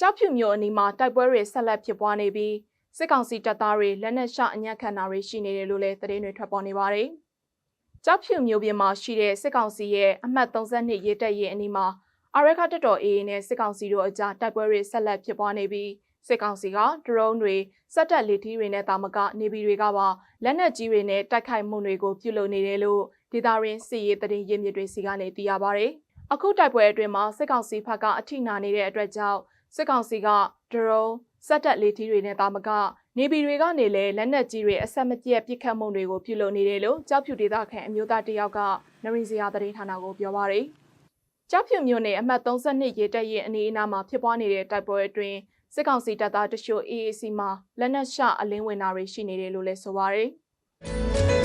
ကြောက်ဖြူမျိုးအနီးမှာတိုက်ပွဲတွေဆက်လက်ဖြစ်ပွားနေပြီးစစ်ကောင်စီတပ်သားတွေလက်နက်ရှအညံ့ခံတာတွေရှိနေတယ်လို့လည်းသတင်းတွေထွက်ပေါ်နေပါတယ်။ကြောက်ဖြူမျိုးပြင်မှာရှိတဲ့စစ်ကောင်စီရဲ့အမှတ်32ရေတပ်ရင်အနီးမှာအရက်ခတက်တော် AA နဲ့စစ်ကောင်စီတို့အကြားတိုက်ပွဲတွေဆက်လက်ဖြစ်ပွားနေပြီးစစ်ကောင်စီကဒရုန်းတွေစက်တက်လက်ထီးတွေနဲ့တာမကနေပြည်တွေကပါလက်နက်ကြီးတွေနဲ့တိုက်ခိုက်မှုတွေကိုပြုလုပ်နေတယ်လို့ဒေတာရင်းစီရေးတရင်ရင်းမြစ်တွေစီကနေသိရပါတယ်။အခုတိုက်ပွဲအတွင်းမှာစစ်ကောင်စီဘက်ကအထိနာနေတဲ့အတွက်ကြောင့် စစ်ကောင်စီကဒရုန်းစက်တက်လက်ထီးတွေနဲ့တာမကနေပြည်တွေကနေလည်းလက်နက်ကြီးတွေအဆက်မပြတ်ပစ်ခတ်မှုတွေကိုပြုလုပ်နေတယ်လို့ကြောက်ဖြူဒေတာခန့်အမျိုးသားတယောက်ကနရင်စရာသတင်းဌာနကိုပြောပါရယ်။ကြောက်ဖြူမျိုးနဲ့အမှတ်32ရေတက်ရင်အနေအနာမှာဖြစ်ပွားနေတဲ့တိုက်ပွဲအတွင်းစစ်ကောင်စီတပ်သားတချို့ AAC မှာလက်နက်ရှအလင်းဝင်တာတွေရှိနေတယ်လို့လည်းဆိုပါရယ်။